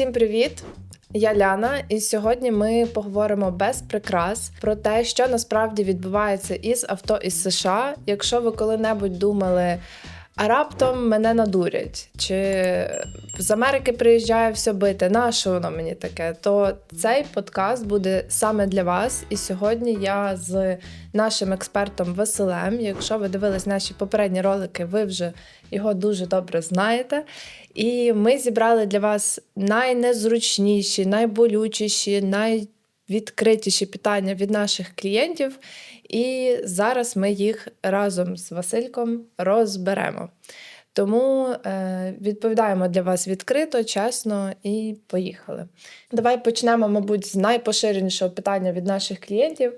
Всім привіт! Я Ляна, і сьогодні ми поговоримо без прикрас про те, що насправді відбувається із авто із США. Якщо ви коли-небудь думали, а раптом мене надурять, чи з Америки приїжджає все бити, на що воно мені таке? То цей подкаст буде саме для вас. І сьогодні я з нашим експертом Василем. Якщо ви дивились наші попередні ролики, ви вже його дуже добре знаєте. І ми зібрали для вас найнезручніші, найболючіші, найвідкритіші питання від наших клієнтів. І зараз ми їх разом з Васильком розберемо. Тому е, відповідаємо для вас відкрито, чесно і поїхали. Давай почнемо, мабуть, з найпоширенішого питання від наших клієнтів.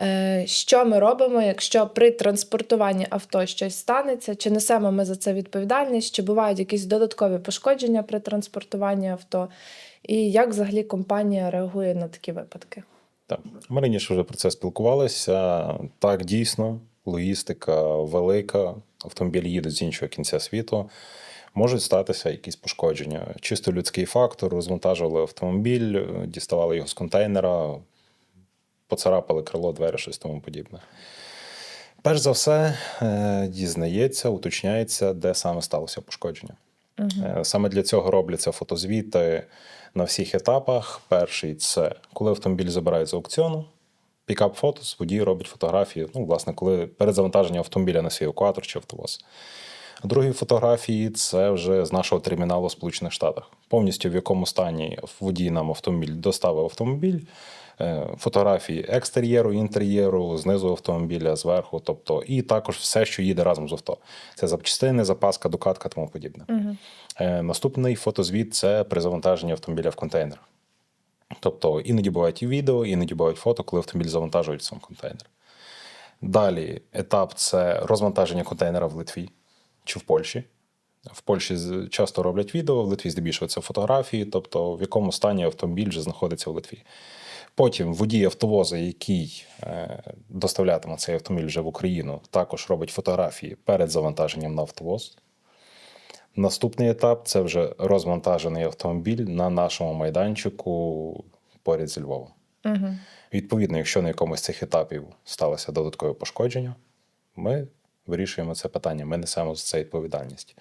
Е, Що ми робимо, якщо при транспортуванні авто щось станеться? Чи несемо ми за це відповідальність? Чи бувають якісь додаткові пошкодження при транспортуванні авто? І як взагалі компанія реагує на такі випадки? Так, ми раніше вже про це спілкувалися. Так, дійсно, логістика велика, автомобіль їде з іншого кінця світу. Можуть статися якісь пошкодження. Чисто людський фактор, розвантажували автомобіль, діставали його з контейнера, поцарапали крило, двері, щось тому подібне. Перш за все, е, дізнається, уточняється, де саме сталося пошкодження. Е, Саме для цього робляться фотозвіти на всіх етапах. Перший це коли автомобіль забирають з аукціону. Пікап фотос, водій робить фотографії. Ну, власне, коли перед завантаженням автомобіля на свій евакуатор чи автовоз. Другі фотографії це вже з нашого терміналу в Сполучених Штатах. Повністю в якому стані водій нам автомобіль доставив автомобіль. Е, Фотографії екстер'єру, інтер'єру, знизу автомобіля, зверху, тобто, і також все, що їде разом з авто. Це запчастини, запаска, докатка, тому подібне. Е, Наступний фотозвіт це при завантаженні автомобіля в контейнер. Тобто іноді бувають і відео, іноді бувають фото, коли автомобіль завантажують в сам контейнер. Далі етап це розвантаження контейнера в Литві чи в Польщі. В Польщі часто роблять відео, в Литві здебільшого це фотографії, тобто в якому стані автомобіль вже знаходиться в Литві. Потім водій автовоза, який е, доставлятиме цей автомобіль вже в Україну, також робить фотографії перед завантаженням на автовоз. Наступний етап це вже розвантажений автомобіль на нашому майданчику поряд зі Львовом. Угу. Відповідно, якщо на якомусь з цих етапів сталося додаткове пошкодження, ми вирішуємо це питання, ми несемо за це відповідальність.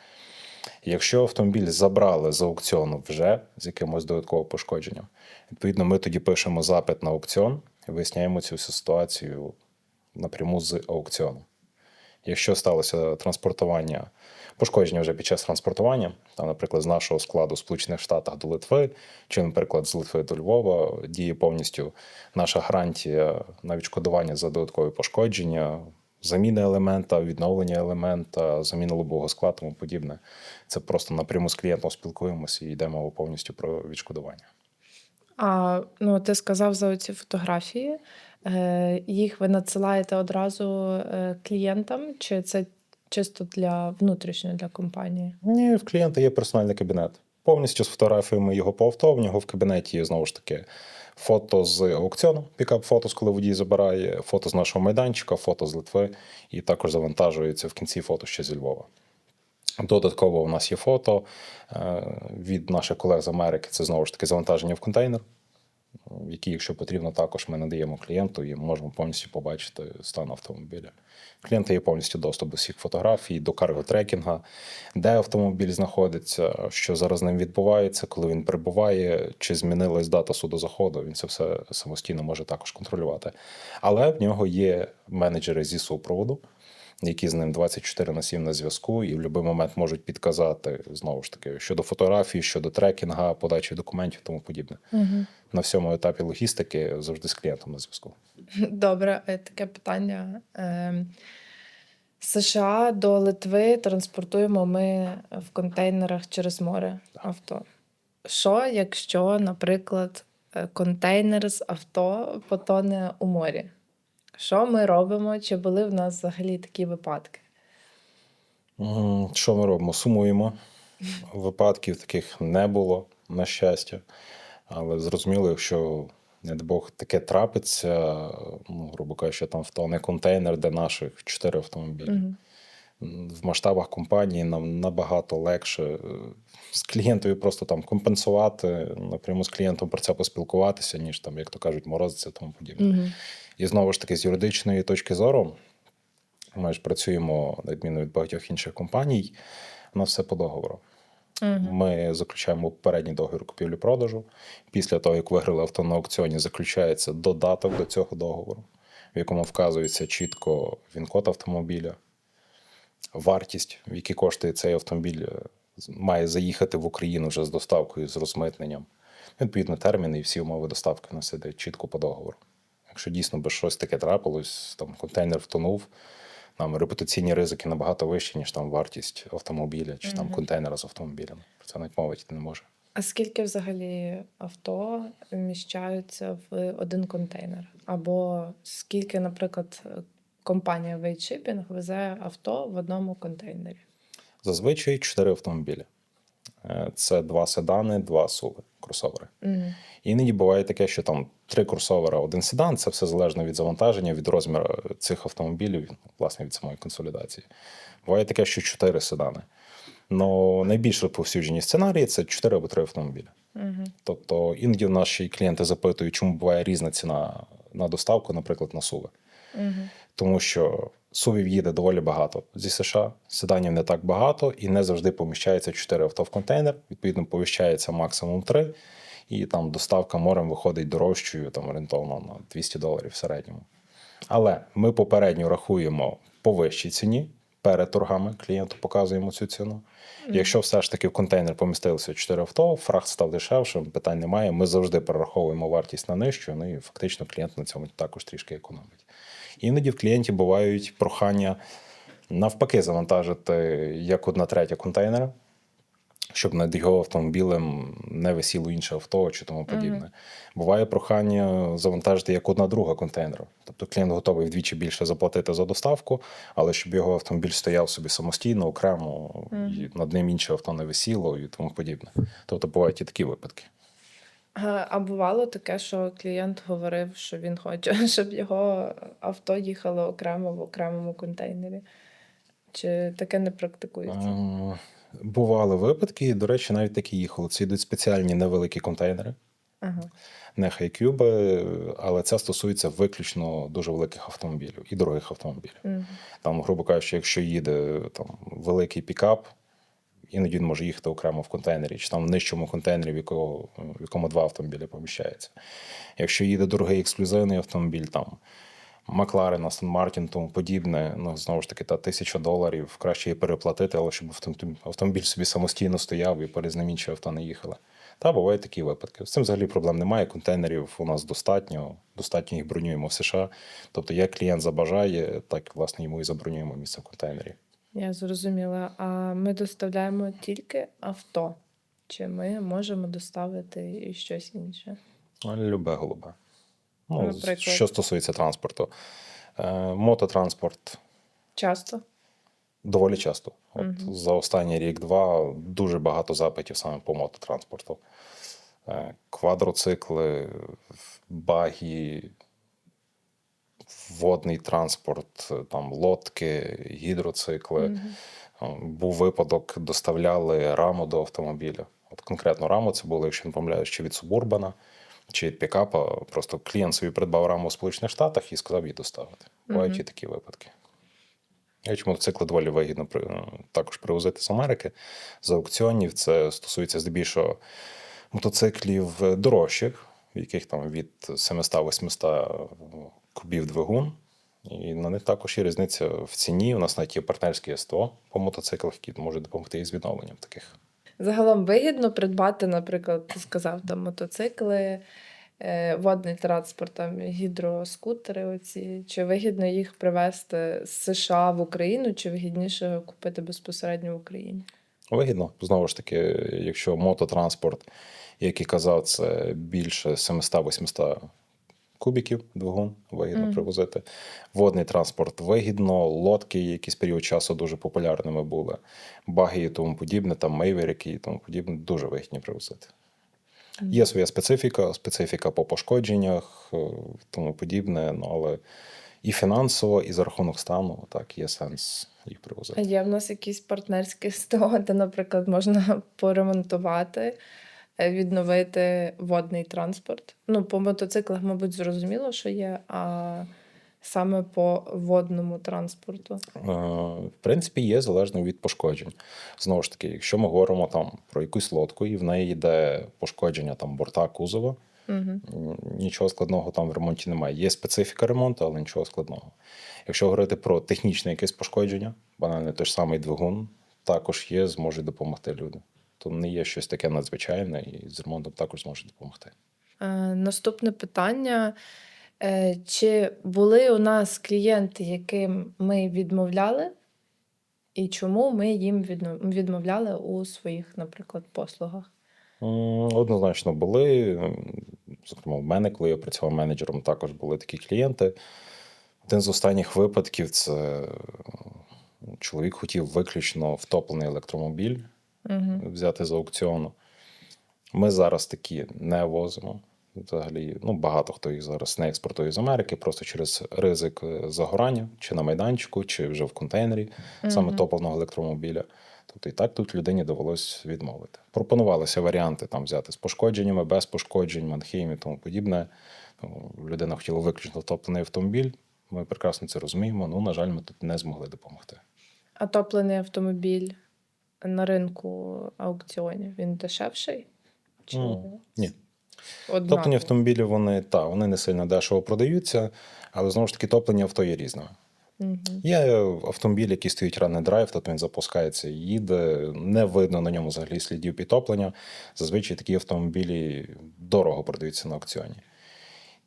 Якщо автомобіль забрали з аукціону вже з якимось додатковим пошкодженням, відповідно, ми тоді пишемо запит на аукціон і виясняємо цю всю ситуацію напряму з аукціону. Якщо сталося транспортування, пошкодження вже під час транспортування, там, наприклад, з нашого складу в Сполучених Штатах до Литви, чи, наприклад, з Литви до Львова, діє повністю наша гарантія на відшкодування за додаткові пошкодження, заміна елемента, відновлення елемента, заміна лобового складу, тому подібне. Це просто напряму з клієнтом спілкуємося і йдемо повністю про відшкодування. А ну, ти сказав за ці фотографії. Е, їх ви надсилаєте одразу е, клієнтам, чи це чисто для внутрішньо для компанії? Ні, в клієнта є персональний кабінет. Повністю сфотографуємо його по авто. В нього в кабінеті знову ж таки фото з аукціону, пікап фото, коли водій забирає, фото з нашого майданчика, фото з Литви, і також завантажується в кінці фото ще зі Львова. Додатково у нас є фото е, від наших колег з Америки. Це знову ж таки завантаження в контейнер, які, якщо потрібно, також ми надаємо клієнту і можемо повністю побачити стан автомобіля. У Клієнта є повністю доступ до всіх фотографій, до карго-трекінга, де автомобіль знаходиться, що зараз ним відбувається, коли він прибуває, чи змінилась дата судозаходу. Він це все самостійно може також контролювати. Але в нього є менеджери зі супроводу, які з ним 24 на 7 на зв'язку, і в будь-який момент можуть підказати знову ж таки щодо фотографій, щодо трекінга, подачі документів, тому подібне. Угу. На всьому етапі логістики завжди з клієнтом на зв'язку. Добре, е, таке питання. З США до Литви транспортуємо ми в контейнерах через море авто. Що, якщо, наприклад, е, контейнер з авто потоне у морі? Що ми робимо? Чи були в нас взагалі такі випадки? Що ми робимо? Сумуємо. Випадків таких не було, на щастя. Але зрозуміло, якщо, не дай Бог, таке трапиться, ну, грубо кажучи, там втоне контейнер, де наших чотири автомобілі. В масштабах компанії нам набагато легше е, з клієнтою просто там компенсувати, напряму з клієнтом про це поспілкуватися, ніж там, як то кажуть, морозиться тому подібне. Угу. І знову ж таки, з юридичної точки зору, ми ж працюємо на відміну від багатьох інших компаній, у нас все по договору. Угу. Ми заключаємо попередній договір купівлі-продажу. Після того, як виграли авто на аукціоні, заключається додаток до цього договору, в якому вказується чітко він-код автомобіля, вартість, в якій коштує цей автомобіль, е, має заїхати в Україну вже з доставкою, з розмитненням. Відповідно, терміни і всі умови доставки на сидять чітко по договору. Якщо дійсно би щось таке трапилось, там контейнер втонув, нам репутаційні ризики набагато вищі, ніж там вартість автомобіля чи там контейнера з автомобілем. Про це навіть мовити не може. А скільки взагалі авто вміщаються в один контейнер? Або скільки, наприклад, компанія Вейтшипінг везе авто в одному контейнері? Зазвичай чотири автомобілі. Е, Це два седани, два суви, кросовери. Угу. Іноді буває таке, що там три кросовера, один седан. Це все залежно від завантаження, від розміру цих автомобілів, власне, від самої консолідації. Буває таке, що чотири седани. Но найбільш розповсюджені сценарії це чотири або три автомобілі. Угу. Тобто іноді наші клієнти запитують, чому буває різна ціна на доставку, наприклад, на суви. Угу. Тому що сувів їде доволі багато зі США, седанів не так багато, і не завжди поміщається 4 авто в контейнер. Відповідно, поміщається максимум 3, і там доставка морем виходить дорожчою, там орієнтовно на 200 доларів в середньому. Але ми попередньо рахуємо по вищій ціні. Перед торгами клієнту показуємо цю ціну. Якщо все ж таки в контейнер помістилося 4 авто, фрахт став дешевшим, питань немає. Ми завжди перераховуємо вартість на нижчу, ну і фактично клієнт на цьому також трішки економить. Іноді в клієнтів бувають прохання навпаки завантажити як одна третя контейнера, щоб над його автомобілем не висіло інше авто чи тому подібне. Буває прохання завантажити як одна друга контейнера. Тобто клієнт готовий вдвічі більше заплатити за доставку, але щоб його автомобіль стояв собі самостійно, окремо, і над ним інше авто не висіло і тому подібне. Тобто бувають і такі випадки. А а бувало таке, що клієнт говорив, що він хоче, щоб його авто їхало окремо в окремому контейнері. Чи таке не практикується? Е, Бували випадки, і, до речі, навіть такі їхали. Це йдуть спеціальні невеликі контейнери, Ага. не хайкюби, але це стосується виключно дуже великих автомобілів і дорогих автомобілів. Угу. Там, грубо кажучи, якщо їде там великий пікап, іноді він може їхати окремо в контейнері, чи там в нижчому контейнері, в якого, в якому два автомобілі поміщаються. Якщо їде дорогий ексклюзивний автомобіль, там Макларен, Астон Мартін, тому подібне, ну знову ж таки, та тисяча доларів краще її переплатити, але щоб автомобіль собі самостійно стояв і інші авто не їхали. Та бувають такі випадки. З цим взагалі проблем немає. Контейнерів у нас достатньо, достатньо їх бронюємо в США. Тобто, як клієнт забажає, так власне йому і забронюємо місце в контейнері. Я зрозуміла. А ми доставляємо тільки авто, чи ми можемо доставити і щось інше? Любе голубе. Ну, Наприклад? що стосується транспорту, Е, мототранспорт Часто? доволі часто. От Мгм. за останній рік-два дуже багато запитів саме по мототранспорту. Е, Квадроцикли, багі, водний транспорт, там лодки, гідроцикли. Мгм. Е, Був випадок, доставляли раму до автомобіля. От конкретно раму це було, якщо не помиляюсь, чи від Субурбана, чи від пікапа. Просто клієнт собі придбав раму в Сполучених Штатах і сказав її доставити. Бувають Мгм. і такі випадки. Мотоцикли доволі вигідно е, також привозити з Америки з аукціонів. Це стосується здебільшого мотоциклів е, дорожчих, в яких там від 700-800 кубів двигун. І на них також є різниця в ціні. У нас навіть є партнерське СТО по мотоциклах, які можуть допомогти із відновленням таких. Загалом вигідно придбати, наприклад, ти сказав там мотоцикли, е, водний транспорт, там гідроскутери. Оці. Чи вигідно їх привезти з США в Україну, чи вигідніше купити безпосередньо в Україні? Вигідно, знову ж таки, якщо мототранспорт, як і казав, це більше 700-800 кубіків двигун, вигідно Мгм. привозити. Водний транспорт вигідно, лодки якийсь період часу дуже популярними були, баги і тому подібне, там мейверики і тому подібне, дуже вигідні привозити. Є своя специфіка, специфіка по пошкодженнях, е, тому подібне, ну але І фінансово, і за рахунок стану, так, є сенс їх А привозити. є в нас якісь партнерські СТО, де, наприклад, можна поремонтувати, відновити водний транспорт. Ну, по мотоциклах, мабуть, зрозуміло, що є, а саме по водному транспорту. В принципі, є залежно від пошкоджень. Знову ж таки, якщо ми говоримо там про якусь лодку, і в неї йде пошкодження там борта кузова, Угу. нічого складного там в ремонті немає. Є специфіка ремонту, але нічого складного. Якщо говорити про технічне якесь пошкодження, банально той ж самий двигун, також є, зможуть допомогти люди. То не є щось таке надзвичайне, і з ремонтом також зможуть допомогти. Е, наступне питання. Е, чи були у нас клієнти, яким ми відмовляли, і чому ми їм відмовляли у своїх, наприклад, послугах? Однозначно були. Зокрема, в мене, коли я працював менеджером, також були такі клієнти. Один з останніх випадків це е, чоловік хотів виключно втоплений електромобіль Угу. взяти з аукціону. Ми зараз такі не возимо. Взагалі, ну багато хто їх зараз не експортує з Америки, просто через ризик е, загорання, чи на майданчику, чи вже в контейнері, саме Мгм. топленого електромобіля. Тобто і так тут людині довелось відмовити. Пропонувалися варіанти там взяти з пошкодженнями, без пошкоджень, манхейм і тому подібне. Ну, людина хотіла виключно топлений автомобіль. Ми прекрасно це розуміємо. Ну, на жаль, ми тут не змогли допомогти. А топлений автомобіль на ринку аукціонів він дешевший? Чи М, Ні. однаковий? Топлені автомобілі вони та вони не сильно дешево продаються, але знову ж таки топлення авто є різними. Мгм. Є автомобіль, який стоїть ранний драйв, тобто він запускається і їде. Не видно на ньому взагалі слідів підтоплення. Зазвичай такі автомобілі дорого продаються на аукціоні.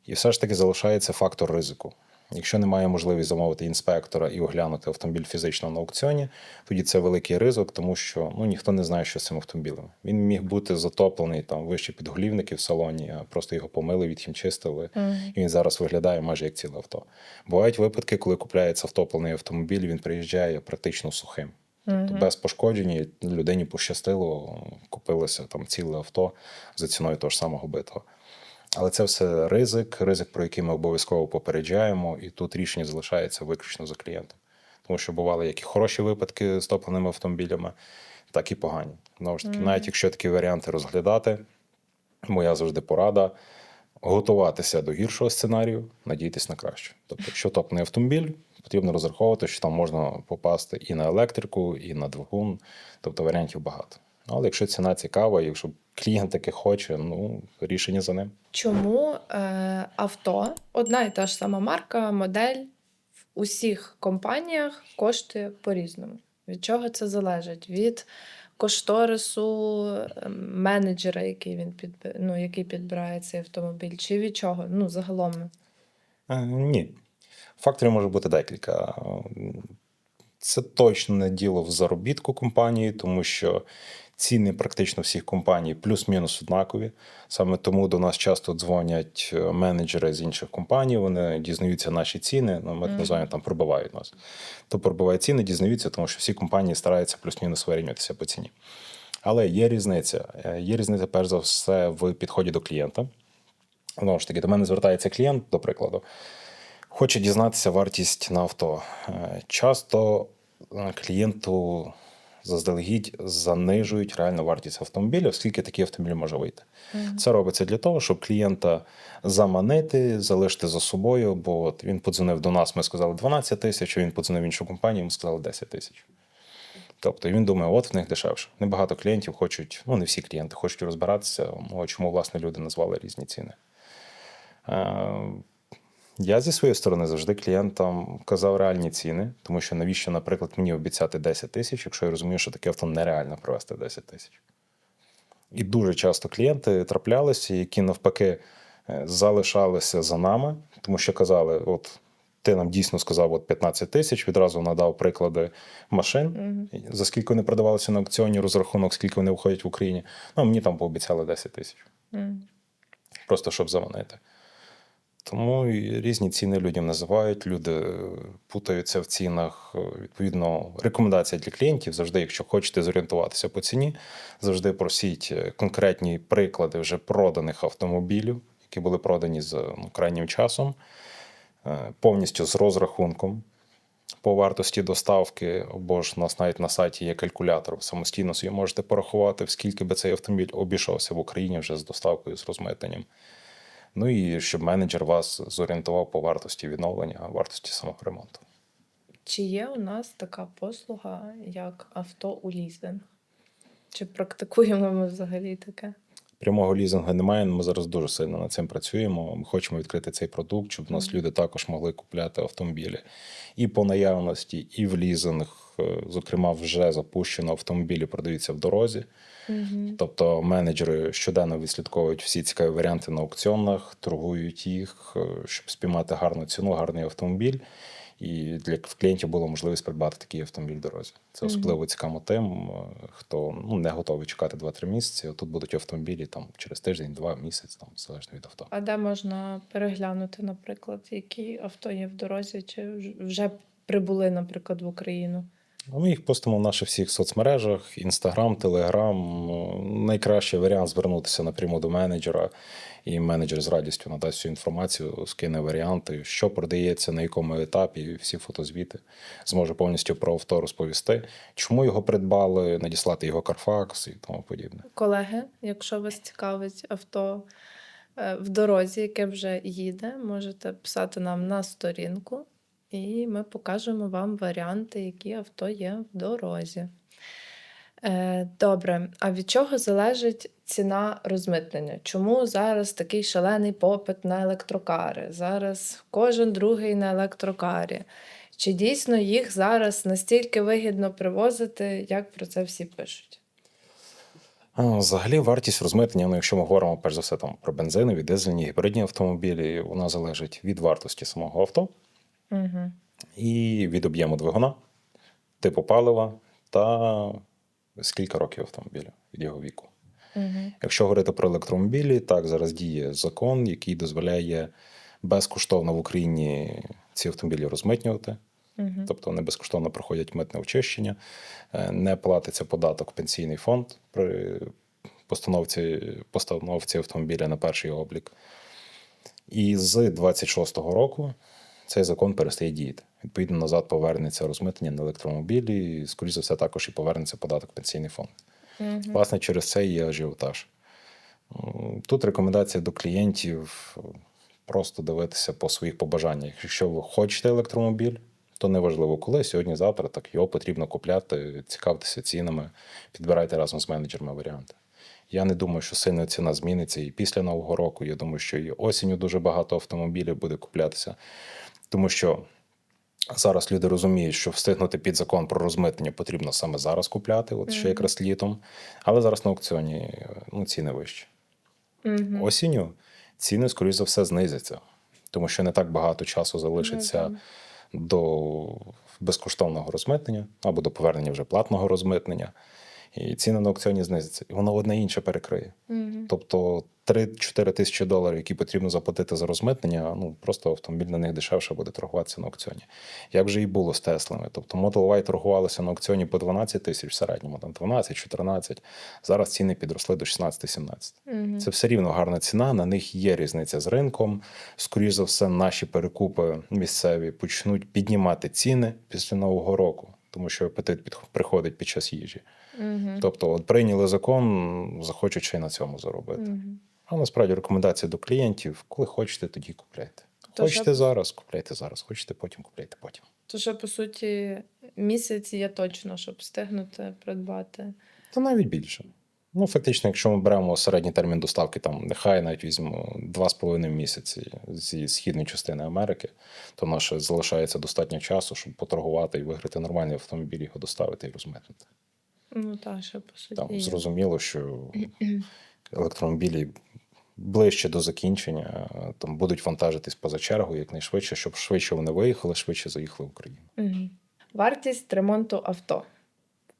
І все ж таки залишається фактор ризику. Якщо немає можливості замовити інспектора і оглянути автомобіль фізично на аукціоні, тоді це великий ризик, тому що ну, ніхто не знає, що з цим автомобілем. Він міг бути затоплений там вище підголівники в салоні, а просто його помили, відхімчистили, Мгм. і він зараз виглядає майже як ціле авто. Бувають випадки, коли купляється втоплений автомобіль, він приїжджає практично сухим. Тобто без пошкоджень людині пощастило, купилося там ціле авто за ціною того ж самого битого. Але це все ризик, ризик, про який ми обов'язково попереджаємо, і тут рішення залишається виключно за клієнтом. Тому що бували як і хороші випадки з топленими автомобілями, так і погані. Знову ж таки, Мгм. навіть якщо такі варіанти розглядати, моя завжди порада готуватися до гіршого сценарію, надіятися на краще. Тобто, якщо топлений автомобіль, потрібно розраховувати, що там можна попасти і на електрику, і на двигун, тобто варіантів багато. Але якщо ціна цікава, якщо клієнт таки хоче, ну рішення за ним. Чому е, авто, одна і та ж сама марка, модель в усіх компаніях коштує по-різному? Від чого це залежить? Від кошторису е, менеджера, який він під, ну, який підбирає цей автомобіль, чи від чого? Ну, загалом. Е, Ні. Факторів може бути декілька. Це точно не діло в заробітку компанії, тому що ціни практично всіх компаній плюс-мінус однакові. Саме тому до нас часто дзвонять е, менеджери з інших компаній, вони дізнаються наші ціни, ну, ми Мгм. називаємо там пробивають нас. То пробивають ціни, дізнаються, тому що всі компанії стараються плюс-мінус вирівнятися по ціні. Але є різниця. Е, Є різниця, перш за все, в підході до клієнта. Знову ж таки, до мене звертається клієнт, до прикладу, хоче дізнатися вартість на авто. Е, Часто клієнту заздалегідь занижують реальну вартість автомобіля, оскільки такий автомобіль може вийти. Мгм. Це робиться для того, щоб клієнта заманити, залишити за собою, бо от він подзвонив до нас, ми сказали 12 тисяч, він подзвонив в іншу компанію, ми сказали 10 тисяч. Тобто він думає, от в них дешевше. Небагато клієнтів хочуть, ну не всі клієнти хочуть розбиратися, чому власне люди назвали різні ціни. Я зі своєї сторони завжди клієнтам казав реальні ціни, тому що навіщо, наприклад, мені обіцяти 10 тисяч, якщо я розумію, що таке авто нереально провести 10 тисяч. І дуже часто клієнти траплялися, які навпаки е, залишалися за нами, тому що казали: от ти нам дійсно сказав от 15 тисяч, відразу надав приклади машин, Мгм. за скільки вони продавалися на аукціоні, розрахунок, скільки вони виходять в Україні. Ну, мені там пообіцяли 10 тисяч, Мгм. просто щоб заманити. Тому і різні ціни людям називають, люди е, путаються в цінах. Е, Відповідно, рекомендація для клієнтів завжди, якщо хочете зорієнтуватися по ціні, завжди просіть е, конкретні приклади вже проданих автомобілів, які були продані з ну, крайнім часом. повністю з розрахунком по вартості доставки, або ж у нас навіть на сайті є калькулятор. Самостійно собі можете порахувати, скільки би цей автомобіль обійшовся в Україні вже з доставкою, з розмитненням. Ну і щоб менеджер вас зорієнтував по вартості відновлення, вартості самого ремонту. Чи є у нас така послуга, як авто у лізинг? Чи практикуємо ми взагалі таке? Прямого лізингу немає. Ми зараз дуже сильно над цим працюємо. Ми хочемо відкрити цей продукт, щоб у нас люди також могли купляти автомобілі і по наявності, і в лізинг. Е, Зокрема, вже запущено автомобілі, продаються в дорозі. Угу. Тобто менеджери щоденно відслідковують всі цікаві варіанти на аукціонах, торгують їх, е, щоб спіймати гарну ціну, гарний автомобіль. І для клієнтів було можливість придбати такий автомобіль в дорозі. Це особливо цікаво тим, е, хто ну, не готовий чекати 2-3 місяці. Тут будуть автомобілі там через тиждень, два місяць, там залежно від авто. А де можна переглянути, наприклад, які авто є в дорозі, чи вже прибули, наприклад, в Україну? А Ми їх постимо в наших всіх соцмережах: Інстаграм, Телеграм. Найкращий варіант звернутися напряму до менеджера, і менеджер з радістю надасть всю інформацію, скине варіанти, що продається, на якому етапі, всі фотозвіти. Зможе повністю про авто розповісти, чому його придбали, надіслати його Carfax і тому подібне. Колеги, якщо вас цікавить авто е, в дорозі, яке вже їде, можете писати нам на сторінку, і ми покажемо вам варіанти, які авто є в дорозі. Е, Добре, а від чого залежить ціна розмитнення? Чому зараз такий шалений попит на електрокари? Зараз кожен другий на електрокарі. Чи дійсно їх зараз настільки вигідно привозити, як про це всі пишуть? Взагалі, вартість розмитнення, ну, якщо ми говоримо перш за все там про бензинові, дизельні, гібридні автомобілі, вона залежить від вартості самого авто. Угу. і від об'єму двигуна, типу палива та скільки років автомобіля від його віку. Угу. Якщо говорити про електромобілі, так зараз діє закон, який дозволяє безкоштовно в Україні ці автомобілі розмитнювати. Угу. Тобто вони безкоштовно проходять митне очищення, е, не платиться податок в пенсійний фонд при постановці, постановці автомобіля на перший облік. І з 26-го року цей закон перестає діяти. Відповідно, назад повернеться розмитнення на електромобілі, і, скоріш за все, також і повернеться податок пенсійний фонд. Угу. Власне, через це є ажіотаж. Тут рекомендація до клієнтів просто дивитися по своїх побажаннях. Якщо ви хочете електромобіль, то неважливо коли, сьогодні, завтра, так його потрібно купляти, цікавитися цінами, підбирайте разом з менеджерами варіанти. Я не думаю, що сильно ціна зміниться і після Нового року. Я думаю, що і осінню дуже багато автомобілів буде куплятися, тому що зараз люди розуміють, що встигнути під закон про розмитнення потрібно саме зараз купляти, от ще якраз літом. Але зараз на аукціоні ну, ціни вищі. Угу. Осінню ціни, скоріш за все, знизяться, тому що не так багато часу залишиться Ну, до безкоштовного розмитнення або до повернення вже платного розмитнення. І ціни на аукціоні знизяться. І воно одне інше перекриє. Угу. Тобто 3-4 тисячі доларів, які потрібно заплатити за розмитнення, ну просто автомобіль на них дешевше буде торгуватися на аукціоні. Як вже і було з Теслами. Тобто Model Y торгувалися на аукціоні по 12 тисяч в середньому, там 12-14. Зараз ціни підросли до 16-17. Угу. Це все рівно гарна ціна. На них є різниця з ринком. Скоріше за все, наші перекупи місцеві почнуть піднімати ціни після нового року, тому що апетит під- приходить під час їжі. Угу. Тобто, от прийняли закон, захочуть ще й на цьому заробити. Угу. А насправді рекомендація до клієнтів: коли хочете, тоді купляйте. То Хочете щоб- зараз, купляйте зараз. Хочете потім, купляйте потім. То що, по суті, місяць є точно, щоб встигнути придбати. Та навіть більше. Ну, фактично, якщо ми беремо середній термін доставки, там нехай навіть візьмемо 2,5 місяці зі східної частини Америки, то наше залишається достатньо часу, щоб поторгувати і виграти нормальний автомобіль, його доставити і розмитнити. Ну так, що по суті. Там зрозуміло, що електромобілі ближче до закінчення там будуть вантажитись поза чергу якнайшвидше, щоб швидше вони виїхали, швидше заїхали в Україну. Угу. Вартість ремонту авто.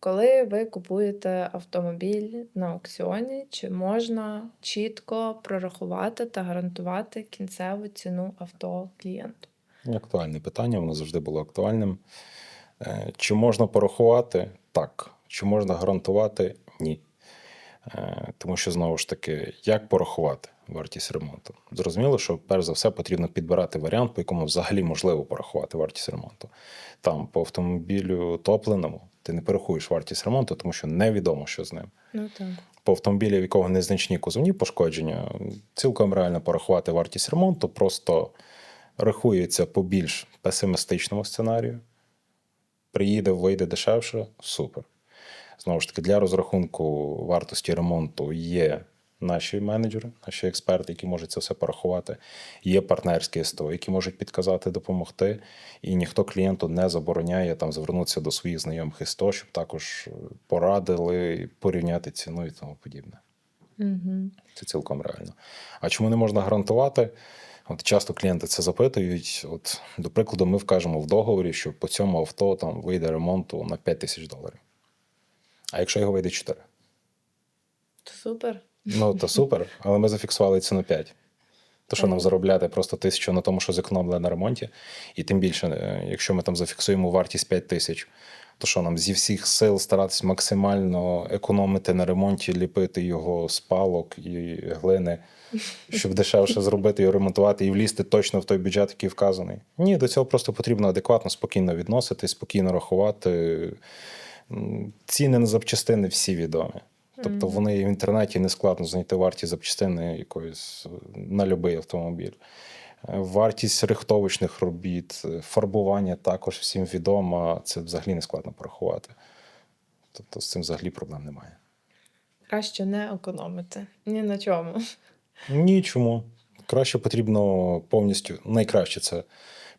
Коли ви купуєте автомобіль на аукціоні, чи можна чітко прорахувати та гарантувати кінцеву ціну авто клієнту? Актуальне питання, воно завжди було актуальним. Е, Чи можна порахувати? Так. Чи можна гарантувати? Ні. Е, Тому що знову ж таки, як порахувати вартість ремонту? Зрозуміло, що перш за все потрібно підбирати варіант, по якому взагалі можливо порахувати вартість ремонту. Там по автомобілю топленому ти не порахуєш вартість ремонту, тому що невідомо, що з ним. Ну так. По автомобілі, в якого незначні кузовні пошкодження, цілком реально порахувати вартість ремонту, просто рахується по більш песимістичному сценарію. Приїде, вийде дешевше, супер. Знову ж таки, для розрахунку вартості ремонту є наші менеджери, наші експерти, які можуть це все порахувати. Є партнерські СТО, які можуть підказати, допомогти. І ніхто клієнту не забороняє там звернутися до своїх знайомих СТО, щоб також порадили порівняти ціну і тому подібне. Угу. Це цілком реально. А чому не можна гарантувати? От часто клієнти це запитують. От, до прикладу, ми вкажемо в договорі, що по цьому авто там вийде ремонту на 5 тисяч доларів. А якщо його вийде 4? Супер. Ну, то супер, але ми зафіксували ціну 5. То що нам заробляти просто тисячу на тому, що зекономили на ремонті. І тим більше, е, якщо ми там зафіксуємо вартість 5 тисяч, то що нам зі всіх сил старатися максимально економити на ремонті, ліпити його з палок і глини, щоб дешевше зробити і ремонтувати, і влізти точно в той бюджет, який вказаний. Ні, до цього просто потрібно адекватно, спокійно відноситись, спокійно рахувати. Ціни на запчастини всі відомі. Тобто вони в інтернеті не складно знайти вартість запчастини якоїсь е, на будь-який автомобіль. Е, Вартість рихтовочних робіт, е, фарбування також всім відомо. Це взагалі не складно порахувати. Тобто з цим взагалі проблем немає. Краще не економити. Ні на чому. Нічому. Краще потрібно повністю, найкраще це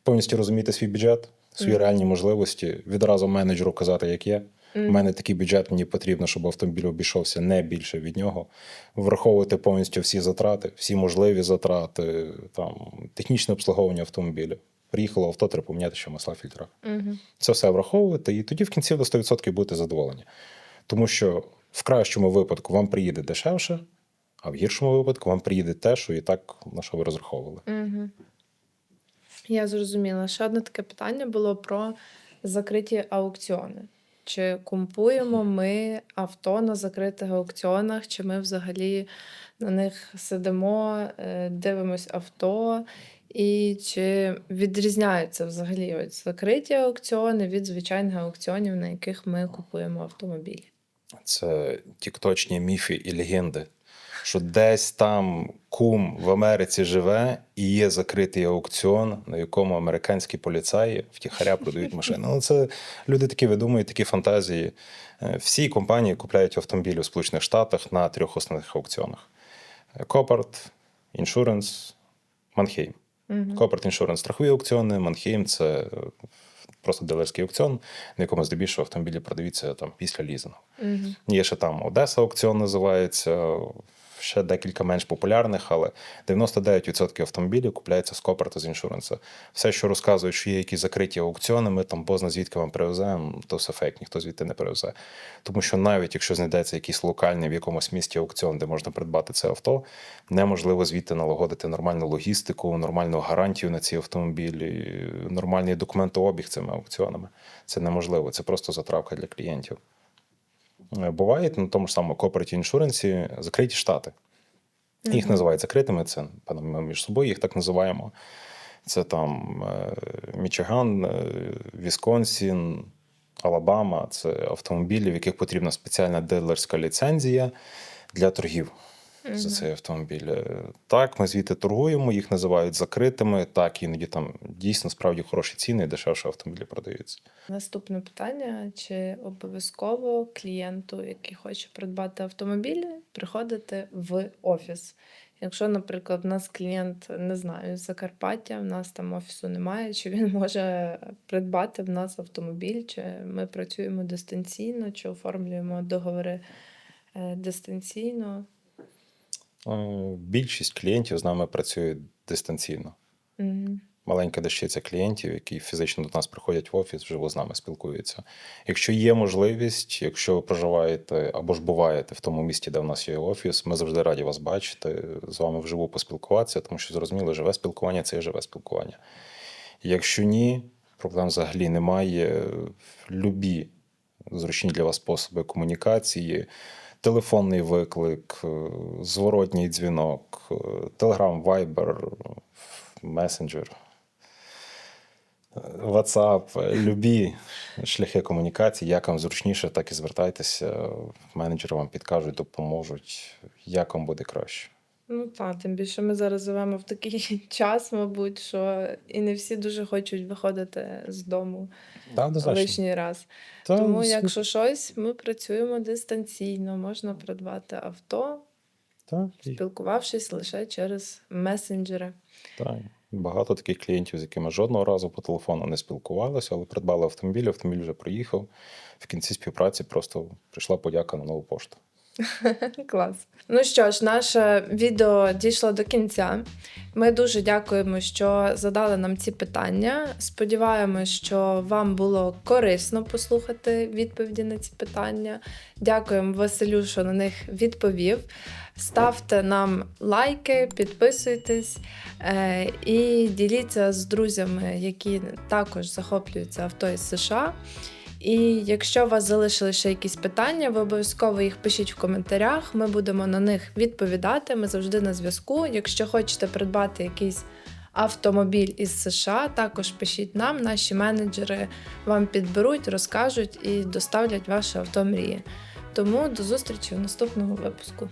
повністю розуміти свій бюджет, свої Мгм. реальні можливості, відразу менеджеру казати, як є. У мене такий бюджет, мені потрібно, щоб автомобіль обійшовся не більше від нього. Враховувати повністю всі затрати, всі можливі затрати, там, технічне обслуговування автомобіля. Приїхало авто, треба поміняти ще масла в фільтрах. Угу. Це все враховувати, і тоді в кінці до 100% будете задоволені. Тому що в кращому випадку вам приїде дешевше, а в гіршому випадку вам приїде те, що і так на що ви розраховували. Угу. Я зрозуміла. Ще одне таке питання було про закриті аукціони. Чи купуємо ми авто на закритих аукціонах, чи ми взагалі на них сидимо, е, дивимось авто, і чи відрізняються взагалі ось закриті аукціони від звичайних аукціонів, на яких ми купуємо автомобілі? Це тікточні міфи і легенди. Що десь там кум в Америці живе і є закритий аукціон, на якому американські поліцаї втіхаря продають машини. Ну, це люди такі видумують, такі фантазії. Е, Всі компанії купляють автомобілі у Сполучених Штатах на трьох основних аукціонах: Копарт, Insurance, Манхейм. Копарт Insurance – страхові аукціони, Манхейм це е, просто дилерський аукціон, на якому здебільшого автомобілі продаються там після лізингу. Угу. Є ще там Одеса аукціон називається, ще декілька менш популярних, але 99% автомобілів купляється з Копарта з іншуренса. Все, що розказують, що є якісь закриті аукціони, ми там бозна звідки вам привеземо, то все фейк, ніхто звідти не привезе. Тому що навіть якщо знайдеться якийсь локальний в якомусь місті аукціон, де можна придбати це авто, неможливо звідти налагодити нормальну логістику, нормальну гарантію на ці автомобілі, нормальний документообіг цими аукціонами. Це неможливо, це просто затравка для клієнтів. Е, Бувають на тому ж самому Corporate Insurance закриті штати. Їх називають закритими, це певно, ми між собою їх так називаємо. Це там е, Мічиган, е, Вісконсін, Алабама. Це автомобілі, в яких потрібна спеціальна дилерська ліцензія для торгів за цей автомобіль. Е, Так, ми звідти торгуємо, їх називають закритими. Так, іноді там дійсно справді хороші ціни і дешевше автомобілі продаються. Наступне питання: чи обов'язково клієнту, який хоче придбати автомобіль, приходити в офіс? Якщо, наприклад, в нас клієнт не знаю, з Закарпаття, в нас там офісу немає, чи він може придбати в нас автомобіль, чи ми працюємо дистанційно, чи оформлюємо договори е, дистанційно? Е, Більшість клієнтів з нами працює дистанційно. Мгм. Маленька дещиця клієнтів, які фізично до нас приходять в офіс, вживо з нами спілкуються. Якщо є можливість, якщо ви проживаєте або ж буваєте в тому місті, де в нас є офіс, ми завжди раді вас бачити, з вами вживу поспілкуватися, тому що зрозуміло, живе спілкування це і живе спілкування. Якщо ні, проблем взагалі немає. Любі зручні для вас способи комунікації. Телефонний виклик, е, зворотній дзвінок, е, Telegram, Viber, Messenger, е, WhatsApp, е, любі шляхи комунікації, як вам зручніше, так і звертайтеся. Менеджери вам підкажуть, допоможуть, як вам буде краще. Ну так, тим більше ми зараз живемо в такий час, мабуть, що і не всі дуже хочуть виходити з дому однозначно. лишній раз. Та, Тому, світ- якщо щось, ми працюємо дистанційно, можна придбати авто, та, спілкувавшись лише через месенджери. Так, багато таких клієнтів, з якими жодного разу по телефону не спілкувалися, але придбали автомобіль, автомобіль вже приїхав. В кінці співпраці просто прийшла подяка на нову пошту. Клас. Ну що ж, наше відео дійшло до кінця. Ми дуже дякуємо, що задали нам ці питання. Сподіваємось, що вам було корисно послухати відповіді на ці питання. Дякуємо Василю, що на них відповів. Ставте нам лайки, підписуйтесь е, і діліться з друзями, які також захоплюються авто із США. І якщо у вас залишили ще якісь питання, ви обов'язково їх пишіть в коментарях. Ми будемо на них відповідати. Ми завжди на зв'язку. Якщо хочете придбати якийсь автомобіль із США, також пишіть нам. Наші менеджери вам підберуть, розкажуть і доставлять ваше авто мрії. Тому до зустрічі в наступному випуску.